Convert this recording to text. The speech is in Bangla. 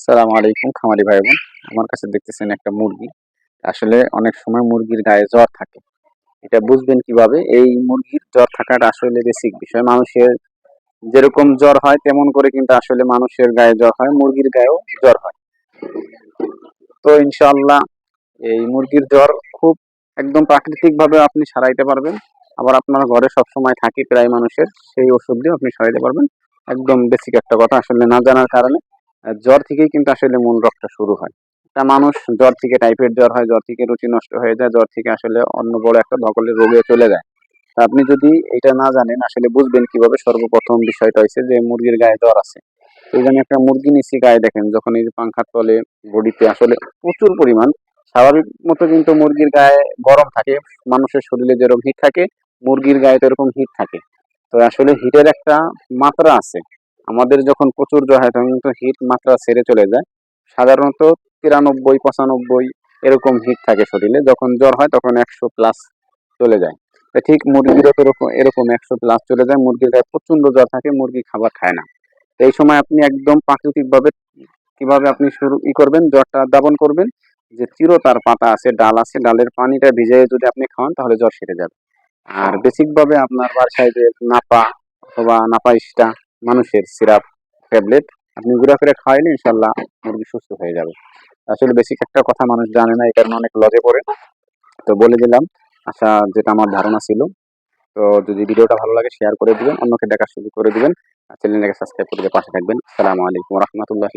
সালাম আলাইকুম খামারি ভাই বোন আমার কাছে দেখতেছেন একটা মুরগি। আসলে অনেক সময় মুরগির গায়ে জ্বর থাকে। এটা বুঝবেন কীভাবে? এই মুরগির জ্বর থাকাটা আসলে বেসিক বিষয়। মানুষের যেরকম জ্বর হয়, তেমন করে কিন্তু আসলে মানুষের গায়ে জ্বর হয়, মুরগির গায়েও জ্বর হয়। তো ইনশাল্লাহ এই মুরগির জ্বর খুব একদম প্রাকৃতিক ভাবে আপনি সারাইতে পারবেন। আবার আপনার ঘরে সব সময় থাকে প্রায় মানুষের, সেই ওষুধ দিয়ে আপনি সারাইতে পারবেন। একদম বেসিক একটা কথা। আসলে না জানার কারণে জ্বর থেকেই কিন্তু আসলে মূল রোগটা শুরু হয়। তা মানুষ জ্বর থেকে টাইফয়েড জ্বর হয়, জ্বর থেকে রুচি নষ্ট হয়ে যায়, জ্বর থেকে আসলে অন্য বড় একটা ধকলের রোগে চলে যায়। আপনি যদি এটা না জানেন, আসলে বুঝবেন কীভাবে সর্বপ্রথম বিষয়টা হয়েছে যে মুরগির গায়ে জ্বর আছে। এই জন্য একটা মুরগি নিচে গায়ে, দেখেন, যখন এই যে পাংখার তলে বডিতে আসলে প্রচুর পরিমাণ, স্বাভাবিক মতো কিন্তু মুরগির গায়ে গরম থাকে, মানুষের শরীরে যেরকম হিট থাকে, মুরগির গায়ে তো এরকম হিট থাকে। তো আসলে হিটের একটা মাত্রা আছে। আমাদের যখন প্রচুর জ্বর হয় তখন কিন্তু হিট মাত্রা ছেড়ে চলে যায়। সাধারণত তিরানব্বই পঁচানব্বই এরকম হিট থাকে শরীরে। যখন জ্বর হয় তখন একশো প্লাস চলে যায়। ঠিক মুরগিরও তো এরকম এরকম একশো প্লাস চলে যায়। মুরগির গায়ে প্রচণ্ড জ্বর থাকে মুরগি খাবার খায় না। তো এই সময় আপনি একদম প্রাকৃতিকভাবে কীভাবে আপনি শুরু ই করবেন জ্বরটা দাবন করবেন যে চিরতার পাতা আছে ডাল আছে ডালের পানিটা ভিজিয়ে যদি আপনি খাওয়ান তাহলে জ্বর সেরে যাবে। আর বেসিকভাবে আপনার বাসায় যে নাপা অথবা নাপা ইস্টা মানুষের সিরাপ, ট্যাবলেট আপনি ঘুরে করে খাওয়াইলে ইনশাল্লাহ মুরগি সুস্থ হয়ে যাবে। আসলে বেশি একটা কথা মানুষ জানে না, এই কারণে অনেক লজে পড়ে। তো বলে দিলাম, আশা যেটা আমার ধারণা ছিল। তো যদি ভিডিওটা ভালো লাগে শেয়ার করে দিবেন, অন্যকে দেখার শুরু করে দিবেন। চ্যানেলটাকে সাবস্ক্রাইব করে দিয়ে পাশে থাকবেন। আসসালামু আলাইকুম রহমতুল্লাহি